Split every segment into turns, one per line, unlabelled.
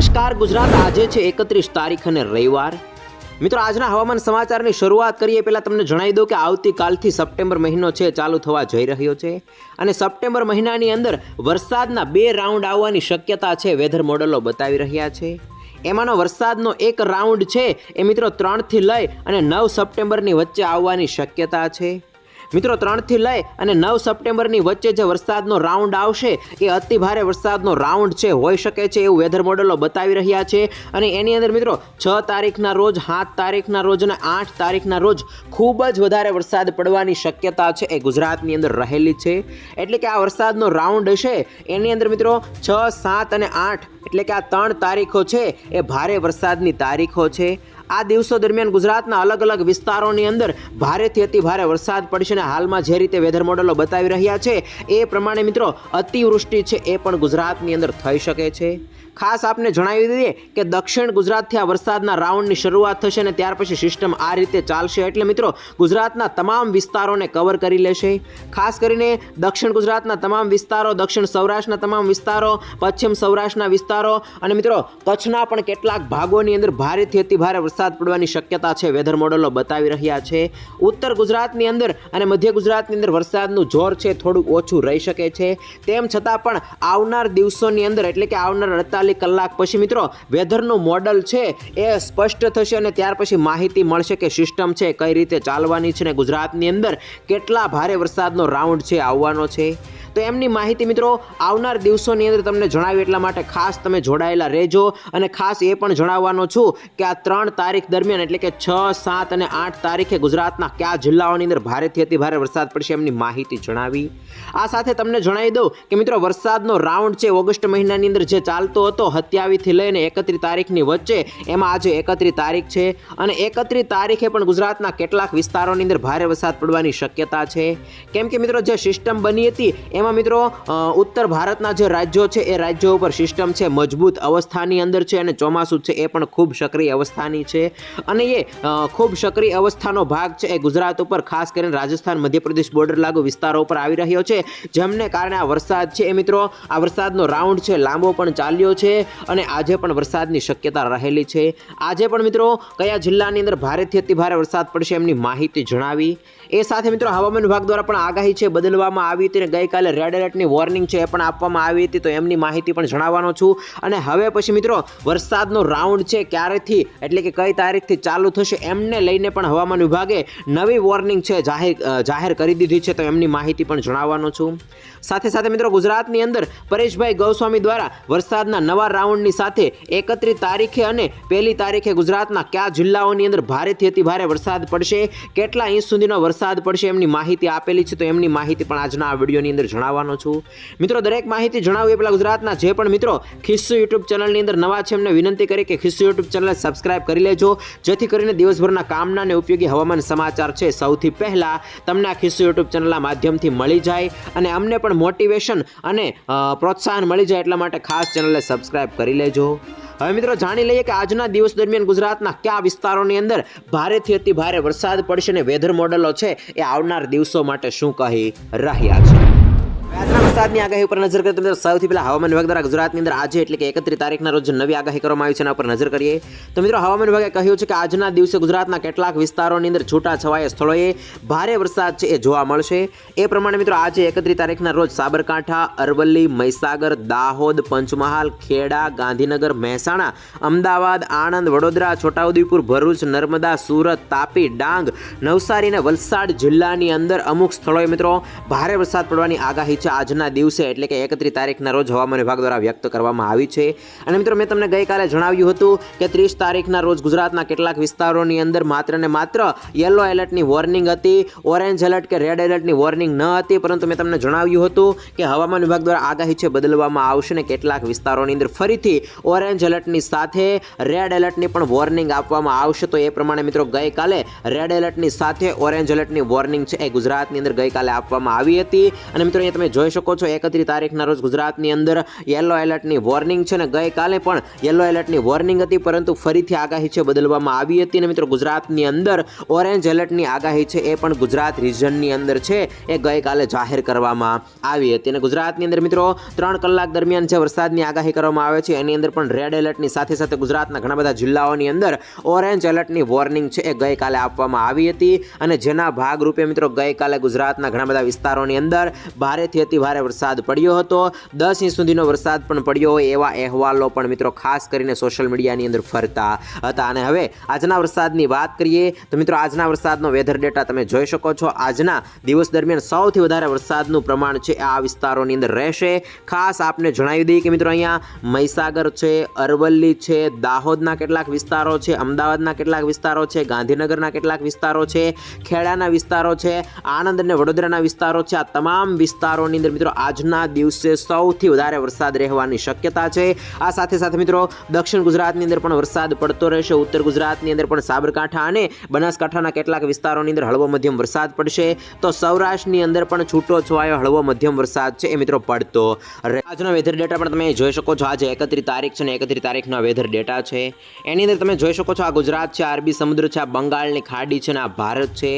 નમસ્કાર, ગુજરાત આજે છે એકત્રીસ તારીખ અને રવિવાર. મિત્રો, આજના હવામાન સમાચારની શરૂઆત કરીએ. પહેલાં તમને જણાવી દઉં કે આવતીકાલથી સપ્ટેમ્બર મહિનો છે, ચાલુ થવા જઈ રહ્યો છે. અને સપ્ટેમ્બર મહિનાની અંદર વરસાદના બે રાઉન્ડ આવવાની શક્યતા છે, વેધર મોડલો બતાવી રહ્યા છે. એમાંનો વરસાદનો એક રાઉન્ડ છે, એ મિત્રો ત્રણથી લઈ અને નવ સપ્ટેમ્બરની વચ્ચે આવવાની શક્યતા છે. મિત્રો ત્રણથી લઈ અને નવ સપ્ટેમ્બરની વચ્ચે જે વરસાદનો રાઉન્ડ આવશે, એ અતિ ભારે વરસાદનો રાઉન્ડ છે, હોઈ શકે છે એવું વેધર મોડેલો બતાવી રહ્યા છે. અને એની અંદર મિત્રો, છ તારીખના રોજ, સાત તારીખના રોજ અને આઠ તારીખના રોજ ખૂબ જ વધારે વરસાદ પડવાની શક્યતા છે એ ગુજરાતની અંદર રહેલી છે. એટલે કે આ વરસાદનો રાઉન્ડ હશે એની અંદર મિત્રો, છ, સાત અને આઠ, એટલે કે આ ત્રણ તારીખો છે, એ ભારે વરસાદની તારીખો છે. આ દિવસો દરમિયાન ગુજરાતના અલગ અલગ વિસ્તારોની અંદર ભારેથી અતિ ભારે વરસાદ પડશે અને હાલમાં જે રીતે વેધર મોડલો બતાવી રહ્યા છે, એ પ્રમાણે મિત્રો અતિવૃષ્ટિ છે એ પણ ગુજરાતની અંદર થઈ શકે છે. ખાસ આપને જણાવી દઈએ કે દક્ષિણ ગુજરાતથી આ વરસાદના રાઉન્ડની શરૂઆત થશે અને ત્યાર પછી સિસ્ટમ આ રીતે ચાલશે. એટલે મિત્રો, ગુજરાતના તમામ વિસ્તારોને કવર કરી લેશે. ખાસ કરીને દક્ષિણ ગુજરાતના તમામ વિસ્તારો, દક્ષિણ સૌરાષ્ટ્રના તમામ વિસ્તારો, પશ્ચિમ સૌરાષ્ટ્રના વિસ્તારો અને મિત્રો, કચ્છના પણ કેટલાક ભાગોની અંદર ભારેથી અતિભારે વરસાદ પડવાની શક્યતા છે. વેધર મોડલો બતાવી રહ્યા છે. ઉત્તર ગુજરાતની અંદર અને મધ્ય ગુજરાતની અંદર વરસાદનું જોર છે, થોડુંક ઓછું રહી શકે છે. તેમ છતાં પણ આવનાર દિવસોની અંદર, એટલે કે આવનાર અડતાલીસ કલાક પછી મિત્રો વેધરનું મોડલ છે એ સ્પષ્ટ થશે અને ત્યાર પછી માહિતી મળશે કે સિસ્ટમ છે, કઈ રીતે ચાલવાની છે ને ગુજરાતની અંદર કેટલા ભારે વરસાદનો રાઉન્ડ છે, આવવાનો છે. તો એમની માહિતી મિત્રો આવનાર દિવસોની અંદર તમને જણાવી એટલા માટે ખાસ તમે જોડાયેલા રહેજો અને ખાસ એ પણ જણાવવાનો છું કે આ ત્રણ તારીખ દરમિયાન એટલે કે છ, સાત અને આઠ તારીખે ગુજરાતના કયા જિલ્લાઓની અંદર ભારેથી અતિ ભારે વરસાદ પડશે એમની માહિતી જણાવી. આ સાથે તમને જણાવી દઉં કે મિત્રો વરસાદનો રાઉન્ડ છે ઓગસ્ટ મહિનાની અંદર જે ચાલતો હતો સત્યાવીસથી લઈને એકત્રીસ તારીખની વચ્ચે, એમાં આજે એકત્રીસ તારીખ છે અને એકત્રીસ તારીખે પણ ગુજરાતના કેટલાક વિસ્તારોની અંદર ભારે વરસાદ પડવાની શક્યતા છે. કેમ કે મિત્રો જે સિસ્ટમ બની હતી એમાં મિત્રો ઉત્તર ભારતના જે રાજ્યો છે, એ રાજ્યો ઉપર સિસ્ટમ છે મજબૂત અવસ્થાની અંદર છે અને ચોમાસું છે એ પણ ખૂબ સક્રિય અવસ્થાની છે. અને એ ખૂબ સક્રિય અવસ્થાનો ભાગ છે એ ગુજરાત ઉપર, ખાસ કરીને રાજસ્થાન, મધ્યપ્રદેશ બોર્ડર લાગુ વિસ્તારો ઉપર આવી રહ્યો છે. જેમને કારણે આ વરસાદ છે એ મિત્રો, આ વરસાદનો રાઉન્ડ છે, લાંબો પણ ચાલ્યો છે અને આજે પણ વરસાદની શક્યતા રહેલી છે. આજે પણ મિત્રો, કયા જિલ્લાની અંદર ભારેથી અતિભારે વરસાદ પડશે એમની માહિતી જણાવી. એ સાથે મિત્રો, હવામાન વિભાગ દ્વારા પણ આગાહી છે, બદલવામાં આવી હતી અને રેડ એલર્ટની વોર્નિંગ છે એ પણ આપવામાં આવી હતી, તો એમની માહિતી પણ જણાવવાનો છું. અને હવે પછી મિત્રો, વરસાદનો રાઉન્ડ છે ક્યારેથી, એટલે કે કઈ તારીખથી ચાલુ થશે એમને લઈને પણ હવામાન વિભાગે નવી વોર્નિંગ છે જાહેર જાહેર કરી દીધી છે, તો એમની માહિતી પણ જણાવવાનો છું. સાથે સાથે મિત્રો, ગુજરાતની અંદર પરેશભાઈ ગૌસ્વામી દ્વારા વરસાદના નવા રાઉન્ડની સાથે એકત્રીસ તારીખે અને પહેલી તારીખે ગુજરાતના કયા જિલ્લાઓની અંદર ભારેથી અતિ ભારે વરસાદ પડશે, કેટલા ઇંચ સુધીનો વરસાદ પડશે એમની માહિતી આપેલી છે, તો એમની માહિતી પણ આજના આ વિડીયોની અંદર જણાવવાનો છું. મિત્રો, દરેક માહિતી જણાવું એ પહેલાં ગુજરાતના જે પણ મિત્રો, ખિસ્સુ યુટ્યુબ ચેનલની અંદર નવા છે, એમને વિનંતી કરી કે ખિસ્સુ યુટ્યુબ ચેનલ સબસ્ક્રાઇબ કરી લેજો. જેથી કરીને દિવસભરના કામના અને ઉપયોગી હવામાન સમાચાર છે, સૌથી પહેલાં તમને આ ખિસ્સુ યુટ્યુબ ચેનલના માધ્યમથી મળી જાય અને અમને પણ મોટિવેશન અને પ્રોત્સાહન મળી જાય એટલા માટે ખાસ ચેનલને સબસ્ક્રાઇબ કરી લેજો. હવે મિત્રો, જાણી લઈએ કે આજના દિવસ દરમિયાન ગુજરાતના કયા વિસ્તારોની અંદર ભારેથી અતિ ભારે વરસાદ પડશે અને વેધર મોડલો છે એ આવનાર દિવસો માટે શું કહી રહ્યા છે? વરસાદની આગાહી ઉપર નજર કરીએ તો સૌથી પહેલાં હવામાન વિભાગ દ્વારા ગુજરાતની અંદર આજે એટલે કે એકત્રીસ તારીખના રોજ નવી આગાહી કરવામાં આવી છે એના ઉપર નજર કરીએ તો મિત્રો, હવામાન વિભાગે કહ્યું છે કે આજના દિવસે ગુજરાતના કેટલાક વિસ્તારોની અંદર છૂટા છવાયા સ્થળોએ ભારે વરસાદ છે એ જોવા મળશે. એ પ્રમાણે મિત્રો, આજે એકત્રીસ તારીખના રોજ સાબરકાંઠા, અરવલ્લી, મહીસાગર, દાહોદ, પંચમહાલ, ખેડા, ગાંધીનગર, મહેસાણા, અમદાવાદ, આણંદ, વડોદરા, છોટાઉદેપુર, ભરૂચ, નર્મદા, સુરત, તાપી, ડાંગ, નવસારી અને વલસાડ જિલ્લાની અંદર અમુક સ્થળોએ મિત્રો, ભારે વરસાદ પડવાની આગાહી છે. આજના દિવસે એટલે કે એકત્રીસ તારીખના રોજ હવામાન વિભાગ દ્વારા વ્યક્ત કરવામાં આવી છે. અને મિત્રો, મેં તમને ગઈકાલે જણાવ્યું હતું કે ત્રીસ તારીખના રોજ ગુજરાતના કેટલાક વિસ્તારોની અંદર માત્ર ને માત્ર યલો એલર્ટની વોર્નિંગ હતી, ઓરેન્જ એલર્ટ કે રેડ એલર્ટની વોર્નિંગ ન હતી, પરંતુ મેં તમને જણાવ્યું હતું કે હવામાન વિભાગ દ્વારા આગાહી છે બદલવામાં આવશે ને કેટલાક વિસ્તારોની અંદર ફરીથી ઓરેન્જ એલર્ટની સાથે રેડ એલર્ટની પણ વોર્નિંગ આપવામાં આવશે. તો એ પ્રમાણે મિત્રો, ગઈકાલે રેડ એલર્ટની સાથે ઓરેન્જ એલર્ટની વોર્નિંગ છે એ ગુજરાતની અંદર ગઈકાલે આપવામાં આવી હતી. અને મિત્રો, અહીંયા તમે જોઈ શકો છો, એકત્રીસ તારીખના રોજ ગુજરાતની અંદર યલો એલર્ટની વોર્નિંગ છે ને ગઈકાલે પણ યલો એલર્ટની વોર્નિંગ હતી, પરંતુ ફરીથી આગાહી છે બદલવામાં આવી હતી અને મિત્રો ગુજરાતની અંદર ઓરેન્જ એલર્ટની આગાહી છે, એ પણ ગુજરાત રિજનની અંદર છે, એ ગઈકાલે જાહેર કરવામાં આવી હતી. અને ગુજરાતની અંદર મિત્રો ત્રણ કલાક દરમિયાન જે વરસાદની આગાહી કરવામાં આવે છે, એની અંદર પણ રેડ એલર્ટની સાથે સાથે ગુજરાતના ઘણા બધા જિલ્લાઓની અંદર ઓરેન્જ એલર્ટની વોર્નિંગ છે, એ ગઈકાલે આપવામાં આવી હતી. અને જેના ભાગરૂપે મિત્રો ગઈકાલે ગુજરાતના ઘણા બધા વિસ્તારોની અંદર ભારેથી અતિ ભારે વરસાદ પડ્યો હતો. દસ ઇંચ સુધીનો વરસાદ પણ પડ્યો હોય એવા અહેવાલો પણ મિત્રો ખાસ કરીને સોશિયલ મીડિયાની અંદર ફરતા હતા. અને હવે આજના વરસાદની વાત કરીએ તો મિત્રો આજના વરસાદનો વેધર ડેટા તમે જોઈ શકો છો. આજના દિવસ દરમિયાન સૌથી વધારે વરસાદનું પ્રમાણ છે આ વિસ્તારોની અંદર રહેશે. ખાસ આપને જણાવી દઈએ કે મિત્રો અહીંયા મહીસાગર છે, અરવલ્લી છે, દાહોદના કેટલાક વિસ્તારો છે, અમદાવાદના કેટલાક વિસ્તારો છે, ગાંધીનગરના કેટલાક વિસ્તારો છે, ખેડાના વિસ્તારો છે, આણંદ અને વડોદરાના વિસ્તારો છે. આ તમામ વિસ્તારોની અંદર મિત્રો આજના દિવસે સૌથી વધારે વરસાદ રહેવાની શક્યતા છે. આ સાથે સાથે મિત્રો દક્ષિણ ગુજરાતની અંદર પણ વરસાદ પડતો રહેશે, ઉત્તર ગુજરાતની અંદર પણ સાબરકાંઠા અને બનાસકાંઠાના કેટલાક વિસ્તારોની અંદર હળવો મધ્યમ વરસાદ પડશે. તો સૌરાષ્ટ્રની અંદર પણ છૂટો છવાયો હળવો મધ્યમ વરસાદ છે એ મિત્રો પડતો રહે. આજનો વેધર ડેટા પણ તમે જોઈ શકો છો. આજે એકત્રીસ તારીખ છે ને એકત્રીસ તારીખનો વેધર ડેટા છે. એની અંદર તમે જોઈ શકો છો આ ગુજરાત છે અરબી સમુદ્ર છે, આ બંગાળની ખાડી છે ને આ ભારત છે.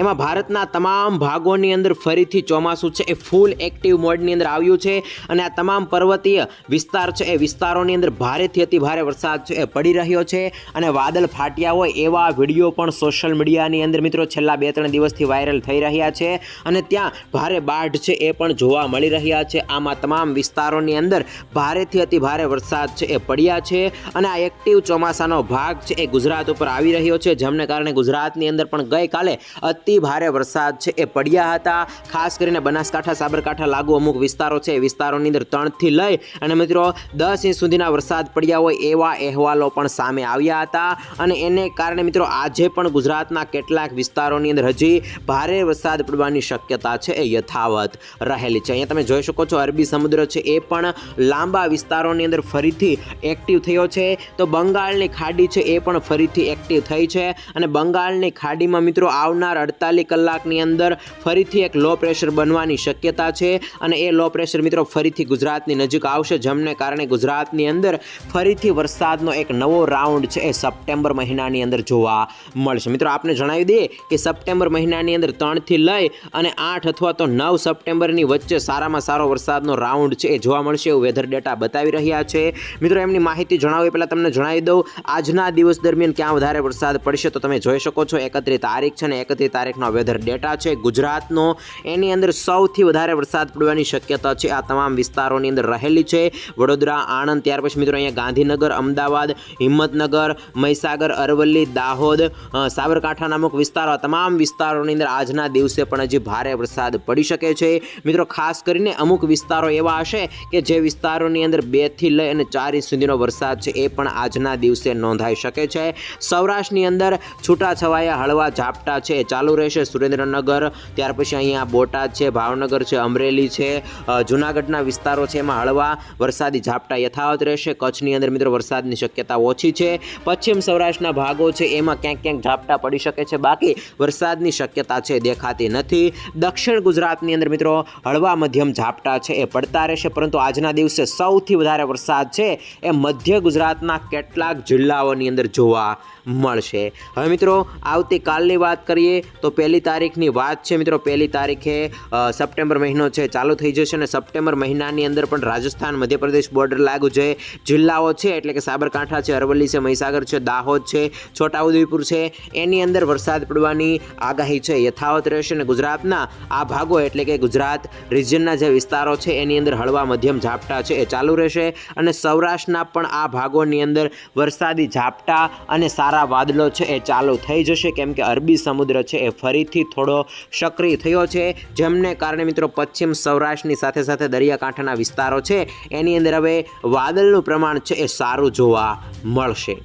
એમાં ભારતના તમામ ભાગોની અંદર ફરીથી ચોમાસું છે એ ફૂલ એક્ટિવ મોડની અંદર આવ્યું છે અને આ તમામ પર્વતીય વિસ્તાર છે, એ વિસ્તારોની અંદર ભારેથી અતિ ભારે વરસાદ છે, એ પડી રહ્યો છે અને વાદળ ફાટ્યા હોય એવા વીડિયો પણ સોશિયલ મીડિયાની અંદર મિત્રો છેલ્લા બે ત્રણ દિવસથી વાયરલ થઈ રહ્યા છે અને ત્યાં ભારે બાઢ છે, એ પણ જોવા મળી રહ્યા છે. આમાં તમામ વિસ્તારોની અંદર ભારેથી અતિ ભારે વરસાદ છે, એ પડ્યા છે અને આ એક્ટિવ ચોમાસાનો ભાગ છે, એ ગુજરાત ઉપર આવી રહ્યો છે, જેમને કારણે ગુજરાતની અંદર પણ ગઈકાલે અતિ ભારે વરસાદ છે, એ પડ્યા હતા. ખાસ કરીને બનાસકાંઠા સાબરકાંઠા લાગુ અમુક વિસ્તારો છે. વિસ્તારોની અંદર ત્રણથી લઈ અને મિત્રો દસ ઇંચ સુધીના વરસાદ પડ્યા હોય એવા અહેવાલો પણ સામે આવ્યા હતા. અને એને કારણે મિત્રો આજે પણ ગુજરાતના કેટલાક વિસ્તારોની અંદર હજી ભારે વરસાદ પડવાની શક્યતા છે. એ યથાવત રહેલી છે. અહીંયા તમે જોઈ શકો છો અરબી સમુદ્ર છે. એ પણ લાંબા વિસ્તારોની અંદર ફરીથી એક્ટિવ થયો છે. તો બંગાળની ખાડી છે એ પણ ફરીથી એક્ટિવ થઈ છે. અને બંગાળની ખાડીમાં મિત્રો આવનાર અડતાલીસ કલાકની અંદર ફરીથી એક લો પ્રેશર બનવાની શક્યતા છે અને એ લો પ્રેશર મિત્રો ફરીથી ગુજરાતની નજીક આવશે, જેમને કારણે ગુજરાતની અંદર ફરીથી વરસાદનો એક નવો રાઉન્ડ છે એ સપ્ટેમ્બર મહિનાની અંદર જોવા મળશે. મિત્રો, આપને જણાવી દઈએ કે સપ્ટેમ્બર મહિનાની અંદર ત્રણથી લઈ અને આઠ અથવા તો નવ સપ્ટેમ્બરની વચ્ચે સારામાં સારો વરસાદનો રાઉન્ડ છે એ જોવા મળશે એવું વેધર ડેટા બતાવી રહ્યા છે. મિત્રો, એમની માહિતી જણાવી પહેલાં તમને જણાવી દઉં, આજના દિવસ દરમિયાન ક્યાં વધારે વરસાદ પડશે તો તમે જોઈ શકો છો, એકત્રીસ તારીખ છે ને એકત્રીસ તારીખનો વેધર ડેટા છે. ગુજરાતનો એની અંદર સૌથી વધારે વરસાદ પડવાની શક્યતા છે, આ તમામ વિસ્તારોની અંદર રહેલી છે. વડોદરા, આણંદ, ત્યાર પછી મિત્રો અહીંયા ગાંધીનગર, અમદાવાદ, હિંમતનગર, મહીસાગર, અરવલ્લી, દાહોદ સાબરકાંઠા અમુક વિસ્તારો તમામ વિસ્તારોની અંદર આજના દિવસે પણ હજી ભારે વરસાદ પડી શકે છે. મિત્રો, ખાસ કરીને અમુક વિસ્તારો એવા હશે કે જે વિસ્તારોની અંદર બેથી લઈ અને ચાર ઇંચ સુધીનો વરસાદ છે, એ પણ આજના દિવસે નોંધાઈ શકે છે. સૌરાષ્ટ્રની અંદર છૂટાછવાયા હળવા ઝાપટા છે ચાલુ રહેશે. સુરેન્દ્રનગર, ત્યાર પછી અહીંયા બોટાદ છે, ભાવનગર છે અમરેલી છે. જૂનાગઢના વિસ્તારો છે. એમાં હળવા વરસાદી ઝાપટા યથાવત રહેશે. કચ્છની અંદર મિત્રો વરસાદની શક્યતા ઓછી છે. પશ્ચિમ સૌરાષ્ટ્રના ભાગો છે. એમાં ક્યાંક ક્યાંક ઝાપટા પડી શકે છે. બાકી વરસાદની શક્યતા છે દેખાતી નથી. દક્ષિણ ગુજરાતની અંદર મિત્રો હળવા મધ્યમ ઝાપટા છે. એ પડતા રહેશે. પરંતુ આજના દિવસે સૌથી વધારે વરસાદ છે. એ મધ્ય ગુજરાતના કેટલાક જિલ્લાઓની અંદર જોવા મળશે. હવે મિત્રો, આવતીકાલની વાત કરીએ તો પહેલી તારીખની વાત છે મિત્રો. પહેલી તારીખે સપ્ટેમ્બર મહિનો છે, ચાલુ થઈ જશે અને સપ્ટેમ્બર મહિનાની અંદર પણ રાજસ્થાન, મધ્યપ્રદેશ બોર્ડર લાગુ જે જિલ્લાઓ છે, એટલે કે સાબરકાંઠા છે, અરવલ્લી છે, મહીસાગર છે, દાહોદ છે, છોટાઉદેપુર છે, એની અંદર વરસાદ પડવાની આગાહી છે. યથાવત રહેશે અને ગુજરાતના આ ભાગો, એટલે કે ગુજરાત રિજનના જે વિસ્તારો છે, એની અંદર હળવા, મધ્યમ ઝાપટા છે, એ ચાલુ રહેશે. અને સૌરાષ્ટ્રના પણ આ ભાગોની અંદર વરસાદી ઝાપટા અને સારા વાદળો છે, એ ચાલુ થઈ જશે. કેમ કે અરબી સમુદ્ર છે, એ ફરીથી થોડો સક્રિય થયો છે. જેમને કારણે મિત્રો પશ્ચિમ સૌરાષ્ટ્રની સાથે સાથે દરિયાકાંઠાના વિસ્તારો છે, એની અંદર હવે વાદળનું પ્રમાણ છે, એ સારું જોવા મળશે.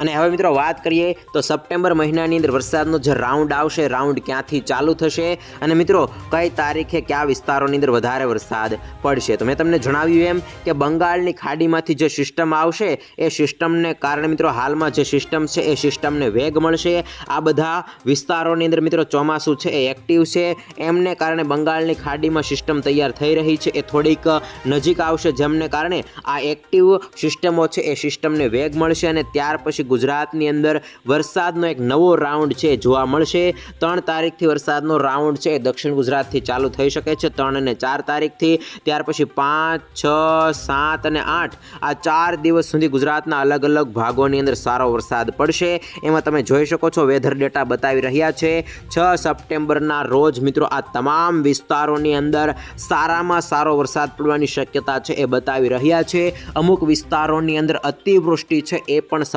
અને હવે મિત્રો વાત કરીએ તો સપ્ટેમ્બર મહિનાની અંદર વરસાદનો જે રાઉન્ડ આવશે રાઉન્ડ ક્યાંથી ચાલુ થશે અને મિત્રો કઈ તારીખે કયા વિસ્તારોની અંદર વધારે વરસાદ પડશે? તો મેં તમને જણાવ્યું એમ કે બંગાળની ખાડીમાંથી જે સિસ્ટમ આવશે, એ સિસ્ટમને કારણે મિત્રો હાલમાં જે સિસ્ટમ છે, એ સિસ્ટમને વેગ મળશે. આ બધા વિસ્તારોની અંદર મિત્રો ચોમાસું છે, એ એક્ટિવ છે. એમને કારણે બંગાળની ખાડીમાં સિસ્ટમ તૈયાર થઈ રહી છે, એ થોડીક નજીક આવશે, જેમને કારણે આ એક્ટિવ સિસ્ટમો છે, એ સિસ્ટમને વેગ મળશે અને ત્યાર પછી ગુજરાતની અંદર વરસાદનો એક નવો રાઉન્ડ છે જોવા મળશે. ત્રણ તારીખથી વરસાદનો રાઉન્ડ છે. દક્ષિણ ગુજરાતથી ચાલુ થઈ શકે છે ત્રણ અને ચાર તારીખથી. ત્યાર પછી પાંચ, છ, સાત અને આઠ આ ચાર દિવસ સુધી ગુજરાતના અલગ અલગ ભાગોની અંદર સારો વરસાદ પડશે. એમાં તમે જોઈ શકો છો વેધર ડેટા બતાવી રહ્યા છે. છ સપ્ટેમ્બરના રોજ મિત્રો આ તમામ વિસ્તારોની અંદર સારામાં સારો વરસાદ પડવાની શક્યતા છે એ બતાવી રહ્યા છે. અમુક વિસ્તારોની અંદર અતિવૃષ્ટિ છે એ પણ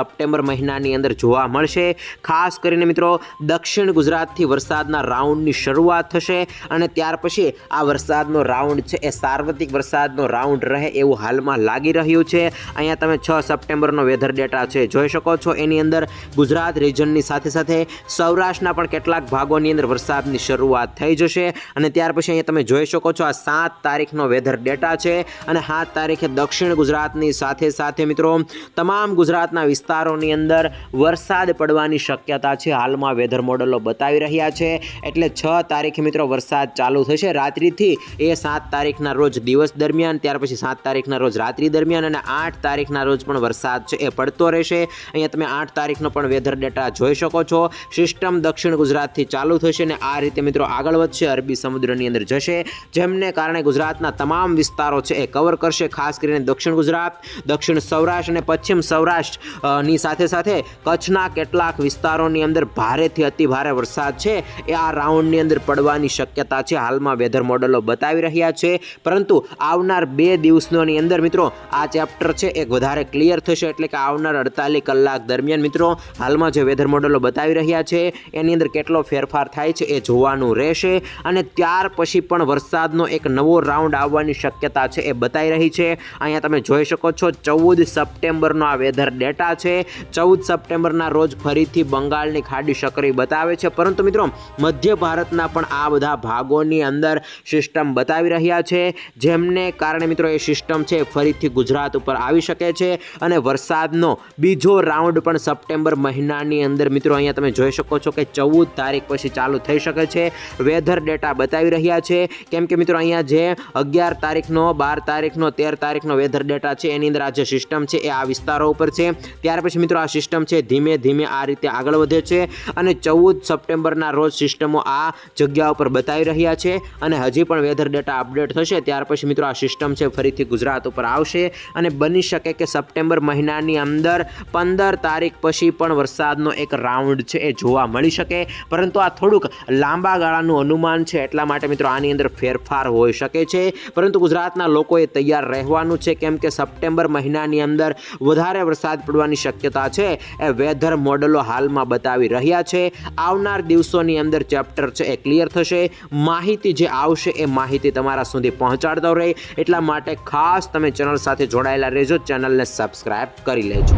મહિનાની અંદર જોવા મળશે. ખાસ કરીને મિત્રો, દક્ષિણ ગુજરાતથી વરસાદના રાઉન્ડની શરૂઆત થશે અને ત્યાર પછી આ વરસાદનો રાઉન્ડ છે એ સાર્વત્રિક વરસાદનો રાઉન્ડ રહે એવું હાલમાં લાગી રહ્યું છે. અહીંયા તમે છ સપ્ટેમ્બરનો વેધર ડેટા છે, જોઈ શકો છો. એની અંદર ગુજરાત રિજનની સાથે સાથે સૌરાષ્ટ્રના પણ કેટલાક ભાગોની અંદર વરસાદની શરૂઆત થઈ જશે અને ત્યાર પછી અહીંયા તમે જોઈ શકો છો આ સાત તારીખનો વેધર ડેટા છે અને સાત તારીખે દક્ષિણ ગુજરાતની સાથે સાથે મિત્રો, તમામ ગુજરાતના વિસ્તારોની અંદર વરસાદ પડવાની શક્યતા છે. હાલમાં વેધર મોડલો બતાવી રહ્યા છે. એટલે છ તારીખે મિત્રો વરસાદ ચાલુ થશે. રાત્રિથી એ સાત તારીખના રોજ દિવસ દરમિયાન, ત્યાર પછી સાત તારીખના રોજ રાત્રિ દરમિયાન અને આઠ તારીખના રોજ પણ વરસાદ છે એ પડતો રહેશે. અહીંયા તમે આઠ તારીખનો પણ વેધર ડેટા જોઈ શકો છો. સિસ્ટમ દક્ષિણ ગુજરાતથી ચાલુ થશે અને આ રીતે મિત્રો આગળ વધશે. અરબી સમુદ્રની અંદર જશે. જેમને કારણે ગુજરાતના તમામ વિસ્તારો છે એ કવર કરશે, ખાસ કરીને દક્ષિણ ગુજરાત, દક્ષિણ સૌરાષ્ટ્ર અને પશ્ચિમ સૌરાષ્ટ્રની ની સાથે સાથે કચ્છના કેટલાક વિસ્તારોની અંદર ભારેથી અતિ ભારે વરસાદ છે. એ આ રાઉન્ડની અંદર પડવાની શક્યતા છે. હાલમાં વેધર મોડલો બતાવી રહ્યા છે. પરંતુ આવનાર બે દિવસોની અંદર મિત્રો, આ ચેપ્ટર છે એ વધારે ક્લિયર થશે. એટલે કે આવનાર અડતાલીસ કલાક દરમિયાન મિત્રો, હાલમાં જે વેધર મોડલો બતાવી રહ્યા છે, એની અંદર કેટલો ફેરફાર થાય છે એ જોવાનું રહેશે. અને ત્યાર પછી પણ વરસાદનો એક નવો રાઉન્ડ આવવાની શક્યતા છે એ બતાવી રહી છે. અહીંયા તમે જોઈ શકો છો, ચૌદ સપ્ટેમ્બરનો આ વેધર ડેટા છે. ચૌદ સપ્ટેમ્બરના રોજ ફરીથી બંગાળની ખાડી સક્રિય બતાવે છે. પરંતુ મિત્રો, મધ્ય ભારતના પણ આ બધા ભાગોની અંદર સિસ્ટમ બતાવી રહ્યા છે. જેમને કારણે મિત્રો, એ સિસ્ટમ છે ફરીથી ગુજરાત ઉપર આવી શકે છે અને વરસાદનો બીજો રાઉન્ડ પણ સપ્ટેમ્બર મહિનાની અંદર મિત્રો, અહીંયા તમે જોઈ શકો છો કે ચૌદ તારીખ પછી ચાલુ થઈ શકે છે. વેધર ડેટા બતાવી રહ્યા છે. કેમ કે મિત્રો, અહીંયા જે અગિયાર તારીખનો, બાર તારીખનો, તેર તારીખનો વેધર ડેટા છે, એની અંદર આ જે સિસ્ટમ છે એ આ વિસ્તારો ઉપર છે. ત્યાર પછી મિત્રો આ સિસ્ટમ છે. ધીમે ધીમે આ રીતે આગળ વધે છે અને ચૌદ સપ્ટેમ્બરના રોજ સિસ્ટમો આ જગ્યા ઉપર બતાવી રહ્યા છે અને હજી પણ વેધર ડેટા અપડેટ થશે. ત્યાર પછી મિત્રો આ સિસ્ટમ છે ફરીથી ગુજરાત ઉપર આવશે અને બની શકે કે સપ્ટેમ્બર મહિનાની અંદર પંદર તારીખ પછી પણ વરસાદનો એક રાઉન્ડ છે એ જોવા મળી શકે. પરંતુ આ થોડુંક લાંબા ગાળાનું અનુમાન છે એટલા માટે મિત્રો આની અંદર ફેરફાર હોઈ શકે છે. પરંતુ ગુજરાતના લોકોએ તૈયાર રહેવાનું છે. કેમ કે સપ્ટેમ્બર મહિનાની અંદર વધારે વરસાદ પડવાની શક્યતા છે એ વેધર મોડલો હાલમાં બતાવી રહ્યા છે. આવનાર દિવસોની અંદર ચેપ્ટર છે એ ક્લિયર થશે. માહિતી જે આવશે એ માહિતી તમારા સુધી પહોંચાડતો રહે. એટલા માટે ખાસ તમે ચેનલ સાથે જોડાયેલા રહેજો. ચેનલને સબસ્ક્રાઇબ કરી લેજો.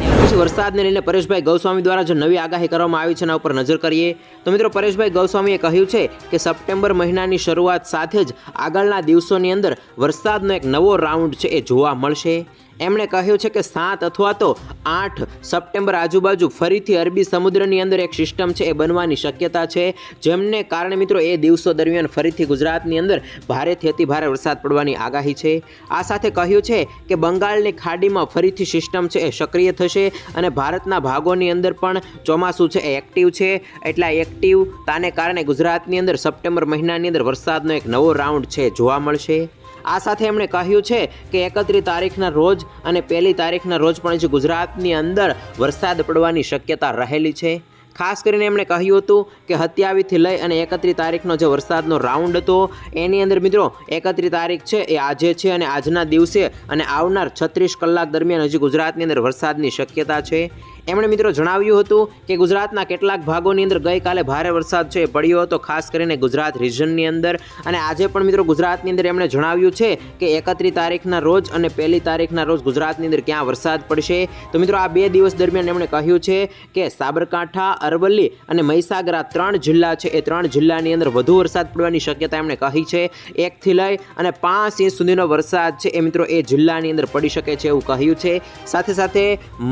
પછી વરસાદને લઈને પરેશભાઈ ગૌસ્વામી દ્વારા જે નવી આગાહી કરવામાં આવી છે એના ઉપર નજર કરીએ. તો મિત્રો, પરેશભાઈ ગૌસ્વામીએ કહ્યું છે કે સપ્ટેમ્બર મહિનાની શરૂઆત સાથે જ આગળના દિવસોની અંદર વરસાદનો એક નવો રાઉન્ડ છે એ જોવા મળશે. એમણે કહ્યું છે કે સાત અથવા તો આઠ સપ્ટેમ્બર આજુબાજુ ફરીથી અરબી સમુદ્રની અંદર એક સિસ્ટમ છે, એ બનવાની શક્યતા છે. જેમને કારણે મિત્રો એ દિવસો દરમિયાન ફરીથી ગુજરાતની અંદર ભારેથી અતિભારે વરસાદ પડવાની આગાહી છે. આ સાથે કહ્યું છે કે બંગાળની ખાડીમાં ફરીથી સિસ્ટમ છે, એ સક્રિય થશે અને ભારતના ભાગોની અંદર પણ ચોમાસું છે, એ એક્ટિવ છે. એટલા એક્ટિવ તાને કારણે ગુજરાતની અંદર સપ્ટેમ્બર મહિનાની અંદર વરસાદનો એક નવો રાઉન્ડ છે, જોવા મળશે. આ સાથે એમણે કહ્યું છે કે એકત્રીસ તારીખના રોજ અને પહેલી તારીખના રોજ પણ હજી ગુજરાતની અંદર વરસાદ પડવાની શક્યતા રહેલી છે. ખાસ કરીને એમણે કહ્યું હતું કે હત્યાવીથી લઈ અને એકત્રીસ તારીખનો જે વરસાદનો રાઉન્ડ હતો, એની અંદર મિત્રો એકત્રીસ તારીખ છે એ આજે છે અને આજના દિવસે અને આવનાર છત્રીસ કલાક દરમિયાન હજી ગુજરાતની અંદર વરસાદની શક્યતા છે. એમણે મિત્રો જણાવ્યું હતું કે ગુજરાતના કેટલાક ભાગોની અંદર ગઈકાલે ભારે વરસાદ છે પડ્યો હતો, ખાસ કરીને ગુજરાત રિજનની અંદર. અને આજે પણ મિત્રો ગુજરાતની અંદર એમણે જણાવ્યું છે કે એકત્રીસ તારીખના રોજ અને પહેલી તારીખના રોજ ગુજરાતની અંદર ક્યાં વરસાદ પડશે. તો મિત્રો આ બે દિવસ દરમિયાન એમણે કહ્યું છે કે સાબરકાંઠા, અરવલ્લી અને મહીસાગર ત્રણ જિલ્લા છે, એ ત્રણ જિલ્લાની અંદર વધુ વરસાદ પડવાની શક્યતા એમણે કહી છે. એકથી લઈ અને પાંચ ઇંચ સુધીનો વરસાદ છે એ મિત્રો એ જિલ્લાની અંદર પડી શકે છે એવું કહ્યું છે. સાથે સાથે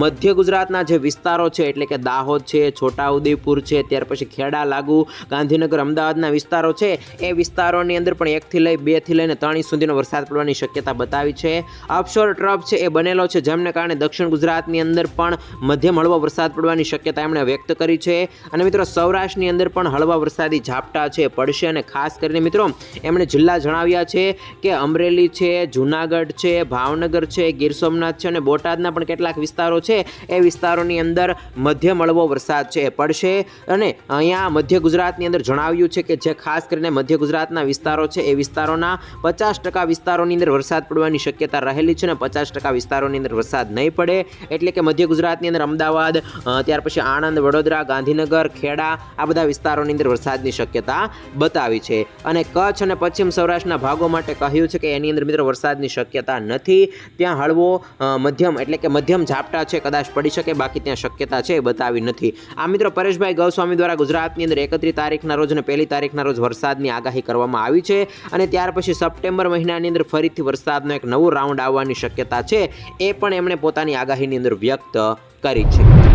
મધ્ય ગુજરાતના જે વિસ્તારો છે, એટલે કે દાહોદ છે, છોટાઉદેપુર છે, ત્યાર પછી ખેડા, લાગુ, ગાંધીનગર, અમદાવાદના વિસ્તારો છે. એ વિસ્તારોની અંદર પણ એકથી લઈ બેથી લઈને ત્રણ ઇંચ સુધીનો વરસાદ પડવાની શક્યતા બતાવી છે. અપશોર ટ્રફ છે, એ બનેલો છે, જેમને કારણે દક્ષિણ ગુજરાતની અંદર પણ મધ્યમ હળવો વરસાદ પડવાની શક્યતા એમણે વ્યક્ત કરી છે. અને મિત્રો, સૌરાષ્ટ્રની અંદર પણ હળવા વરસાદી ઝાપટા છે, પડશે અને ખાસ કરીને મિત્રો, એમણે જિલ્લા જણાવ્યા છે કે અમરેલી છે, જુનાગઢ છે, ભાવનગર છે, ગીર સોમનાથ છે અને બોટાદના પણ કેટલાક વિસ્તારો છે. એ વિસ્તારોની અંદર મધ્યમ હળવો વરસાદ છે એ પડશે. અને અહીંયા મધ્ય ગુજરાતની અંદર જણાવ્યું છે કે જે ખાસ કરીને મધ્ય ગુજરાતના વિસ્તારો છે, એ વિસ્તારોના પચાસ ટકા વિસ્તારોની અંદર વરસાદ પડવાની શક્યતા રહેલી છે અને પચાસ ટકા વિસ્તારોની અંદર વરસાદ નહીં પડે. એટલે કે મધ્ય ગુજરાતની અંદર અમદાવાદ ત્યાર પછી આણંદ, વડોદરા, ગાંધીનગર, ખેડા, આ બધા વિસ્તારોની અંદર વરસાદની શક્યતા બતાવી છે. અને કચ્છ અને પશ્ચિમ સૌરાષ્ટ્રના ભાગો માટે કહ્યું છે કે એની અંદર મિત્રો વરસાદની શક્યતા નથી. ત્યાં હળવો મધ્યમ એટલે કે મધ્યમ ઝાપટા છે, કદાચ પડી શકે, બાકી ત્યાં શક્યતા છે બતાવી નથી. આ મિત્રો પરેશભાઈ ગૌસ્વામી દ્વારા ગુજરાતની અંદર એકત્રીસ તારીખના રોજ અને પહેલી તારીખના રોજ વરસાદની આગાહી કરવામાં આવી છે અને ત્યાર પછી સપ્ટેમ્બર મહિનાની અંદર ફરીથી વરસાદનો એક નવો રાઉન્ડ આવવાની શક્યતા છે એ પણ એમણે પોતાની આગાહીની અંદર વ્યક્ત કરી છે.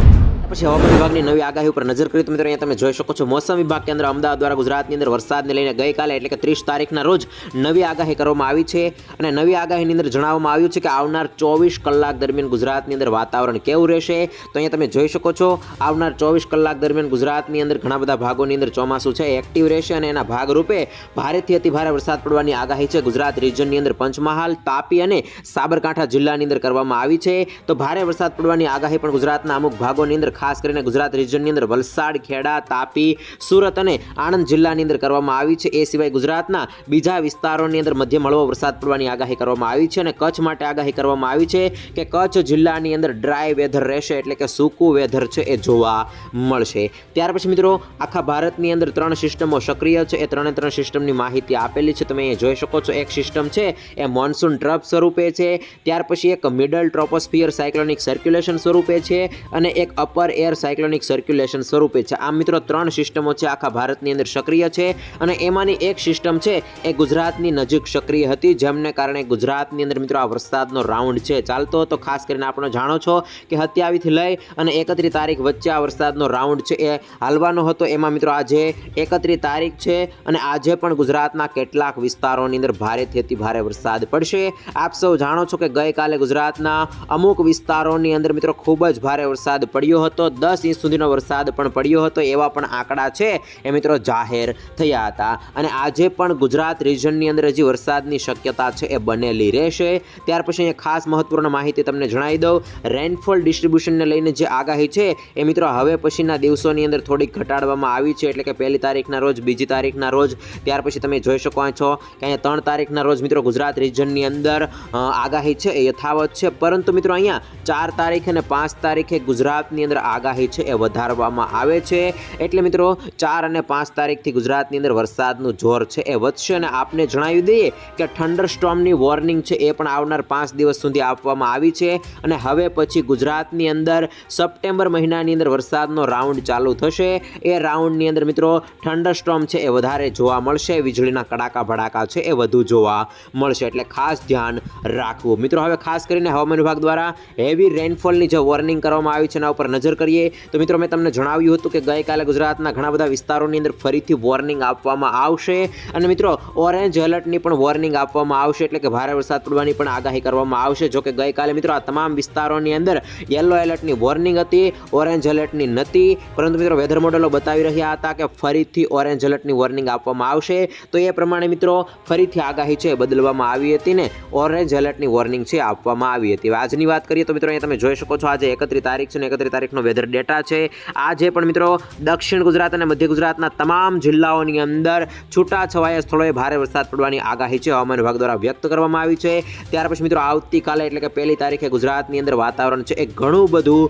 પછી હવામાન વિભાગની નવી આગાહી ઉપર નજર કરી તો મિત્રો અહીંયા તમે જોઈ શકો છો, મોસમ વિભાગ કેન્દ્ર અમદાવાદ દ્વારા ગુજરાતની અંદર વરસાદને લઈને ગઈકાલે એટલે કે ત્રીસ તારીખના રોજ નવી આગાહી કરવામાં આવી છે અને નવી આગાહીની અંદર જણાવવામાં આવ્યું છે કે આવનાર ચોવીસ કલાક દરમિયાન ગુજરાતની અંદર વાતાવરણ કેવું રહેશે. તો અહીંયા તમે જોઈ શકો છો, આવનાર ચોવીસ કલાક દરમિયાન ગુજરાતની અંદર ઘણા બધા ભાગોની અંદર ચોમાસું છે, એક્ટિવ રહેશે અને એના ભાગરૂપે ભારેથી અતિભારે વરસાદ પડવાની આગાહી છે. ગુજરાત રિજનની અંદર પંચમહાલ, તાપી અને સાબરકાંઠા જિલ્લાની અંદર કરવામાં આવી છે. તો ભારે વરસાદ પડવાની આગાહી પણ ગુજરાતના અમુક ભાગોની અંદર ખાસ કરીને ગુજરાત રિજનની અંદર વલસાડ, ખેડા, તાપી, સુરત અને આણંદ જિલ્લાની અંદર કરવામાં આવી છે. એ સિવાય ગુજરાતના બીજા વિસ્તારોની અંદર મધ્યમ હળવો વરસાદ પડવાની આગાહી કરવામાં આવી છે અને કચ્છ માટે આગાહી કરવામાં આવી છે કે કચ્છ જિલ્લાની અંદર ડ્રાય વેધર રહેશે એટલે કે સૂકું વેધર છે એ જોવા મળશે. ત્યાર પછી મિત્રો, આખા ભારતની અંદર ત્રણ સિસ્ટમો સક્રિય છે. એ ત્રણે ત્રણ સિસ્ટમની માહિતી આપેલી છે. તમે જોઈ શકો છો. એક સિસ્ટમ છે, એ મોન્સૂન ટ્રફ સ્વરૂપે છે. ત્યાર પછી એક મિડલ ટ્રોપોસ્ફિયર સાયક્લોનિક સર્ક્યુલેશન સ્વરૂપે છે અને એક અપર એર સાયક્લોનિક સર્ક્યુલેશન સ્વરૂપે છે. આ મિત્રો, ત્રણ સિસ્ટમો છે આખા ભારતની અંદર સક્રિય છે અને એમાંની એક સિસ્ટમ છે એ ગુજરાતની નજીક સક્રિય હતી, જેમને કારણે ગુજરાતની અંદર મિત્રો આ વરસાદનો રાઉન્ડ છે. ચાલતો હતો, ખાસ કરીને આપણે જાણો છો કે સત્યાવીસથી લઈ અને એકત્રીસ તારીખ વચ્ચે આ વરસાદનો રાઉન્ડ છે એ હાલવાનો હતો. એમાં મિત્રો આજે એકત્રીસ તારીખ છે અને આજે પણ ગુજરાતના કેટલાક વિસ્તારોની અંદર ભારેથી અતિ ભારે વરસાદ પડશે. આપ સૌ જાણો છો કે ગઈકાલે ગુજરાતના અમુક વિસ્તારોની અંદર મિત્રો ખૂબ જ ભારે વરસાદ પડ્યો હતો. દસ ઇંચ સુધીનો વરસાદ પણ પડ્યો હતો, એવા પણ આંકડા છે. એ મિત્રો જાહેર થયા હતા. અને આજે પણ ગુજરાત રિજનની અંદર હજી વરસાદની શક્યતા છે એ બનેલી રહેશે. ત્યાર પછી અહીંયા ખાસ મહત્વપૂર્ણ માહિતી તમને જણાવી દઉં. રેનફોલ ડિસ્ટ્રીબ્યુશનને લઈને જે આગાહી છે, એ મિત્રો હવે પછીના દિવસોની અંદર થોડીક ઘટાડવામાં આવી છે. એટલે કે પહેલી તારીખના રોજ, બીજી તારીખના રોજ, ત્યાર પછી તમે જોઈ શકો છો કે અહીંયા ત્રણ તારીખના રોજ મિત્રો ગુજરાત રિજનની અંદર આગાહી છે એ યથાવત છે. પરંતુ મિત્રો અહીંયા ચાર તારીખ અને પાંચ તારીખે ગુજરાતની અંદર આગાહી છે એ વધારવામાં આવે છે. એટલે મિત્રો, ચાર અને પાંચ તારીખથી ગુજરાતની અંદર વરસાદનું જોર છે એ વધશે અને આપને જણાવી દઈએ કે ઠંડર સ્ટોર્મની વોર્નિંગ છે એ પણ આવનાર પાંચ દિવસ સુધી આપવામાં આવી છે અને હવે પછી ગુજરાતની અંદર સપ્ટેમ્બર મહિનાની અંદર વરસાદનો રાઉન્ડ ચાલુ થશે. એ રાઉન્ડની અંદર મિત્રો ઠંડર સ્ટોર્મ છે એ વધારે જોવા મળશે, વીજળીના કડાકા ભડાકા છે એ વધુ જોવા મળશે. એટલે ખાસ ધ્યાન રાખવું. મિત્રો, હવે ખાસ કરીને હવામાન વિભાગ દ્વારા હેવી રેનફોલની જે વોર્નિંગ કરવામાં આવી છે એના ઉપર નજર કરીએ. તો મિત્રો, મેં તમને જણાવ્યું હતું કે ગઈકાલે ગુજરાતના ઘણા બધા વિસ્તારોની અંદર ફરીથી વોર્નિંગ આપવામાં આવશે. અને મિત્રો ઓરેન્જ એલર્ટની પણ વોર્નિંગ આપવામાં આવશે, એટલે કે ભારે વરસાદ પડવાની પણ આગાહી કરવામાં આવશે. જો કે ગઈકાલે મિત્રો, આ તમામ વિસ્તારોની અંદર યલો એલર્ટની વોર્નિંગ હતી ઓરેન્જ એલર્ટની નથી. પરંતુ મિત્રો વેધર મોડેલો બતાવી રહ્યા હતા કે ફરીથી ઓરેન્જ એલર્ટની વોર્નિંગ આપવામાં આવશે. તો એ પ્રમાણે મિત્રો, ફરીથી આગાહી છે બદલવામાં આવી હતી ને ઓરેન્જ એલર્ટની વોર્નિંગ છે આપવામાં આવી હતી. આજની વાત કરીએ તો મિત્રો, અહીંયા તમે જોઈ શકો છો, આજે એકત્રીસ તારીખ છે ને એકત્રીસ તારીખનો વેધર ડેટા છે. આજે પણ મિત્રો દક્ષિણ ગુજરાત અને મધ્ય ગુજરાતના તમામ જિલ્લાઓની અંદર છૂટાછવાયા સ્થળોએ ભારે વરસાદ પડવાની આગાહી છે. હવામાન વિભાગ દ્વારા વ્યક્ત કરવામાં આવી છે. ત્યાર પછી મિત્રો આવતીકાલે એટલે કે પહેલી તારીખે ગુજરાતની અંદર વાતાવરણ છે એ ઘણું બધું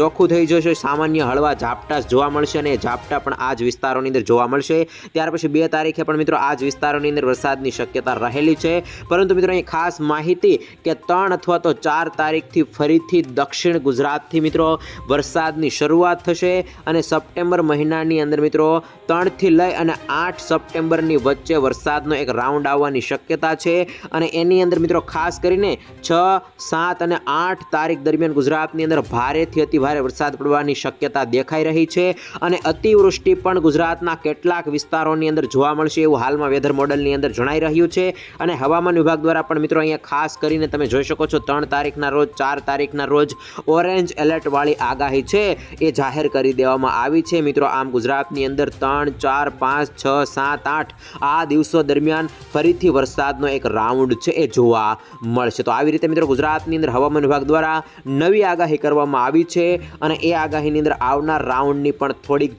ચોખ્ખું થઈ જશે. સામાન્ય હળવા ઝાપટા જોવા મળશે અને ઝાપટા પણ આ જ વિસ્તારોની અંદર જોવા મળશે. ત્યાર પછી બે તારીખે પણ મિત્રો આ જ વિસ્તારોની અંદર વરસાદની શક્યતા રહેલી છે. પરંતુ મિત્રો અહીં ખાસ માહિતી કે ત્રણ અથવા તો ચાર તારીખથી ફરીથી દક્ષિણ ગુજરાતથી મિત્રો વરસાદની શરૂઆત થશે અને સપ્ટેમ્બર મહિનાની અંદર મિત્રો ત્રણથી લઈ અને આઠ સપ્ટેમ્બરની વચ્ચે વરસાદનો એક રાઉન્ડ આવવાની શક્યતા છે. અને એની અંદર મિત્રો ખાસ કરીને છ, સાત અને આઠ તારીખ દરમિયાન ગુજરાતની અંદર ભારેથી અતિ ભારે વરસાદ પડવાની શક્યતા દેખાઈ રહી છે. અને અતિવૃષ્ટિ પણ ગુજરાતના કેટલાક વિસ્તારોની અંદર જોવા મળશે એવું હાલમાં વેધર મોડલની અંદર જણાઈ રહ્યું છે. અને હવામાન વિભાગ દ્વારા પણ મિત્રો અહીંયા ખાસ કરીને તમે જોઈ શકો છો ત્રણ તારીખના રોજ, ચાર તારીખના રોજ ઓરેન્જ એલર્ટ વાળી આગાહી છે, એ જાહેર કરી દેવામાં આવી છે. મિત્રો, આમ ગુજરાતની અંદર ત્રણ, ચાર, પાંચ, છ, સાત, આઠ, આ દિવસો દરમિયાન ફરીથી વરસાદનો એક રાઉન્ડ છે, એ જોવા મળશે. તો આવી રીતે મિત્રો, ગુજરાતની અંદર હવામાન વિભાગ દ્વારા નવી આગાહી કરવામાં આવી છે અને એ આગાહીની અંદર આવનાર રાઉન્ડની પણ થોડીક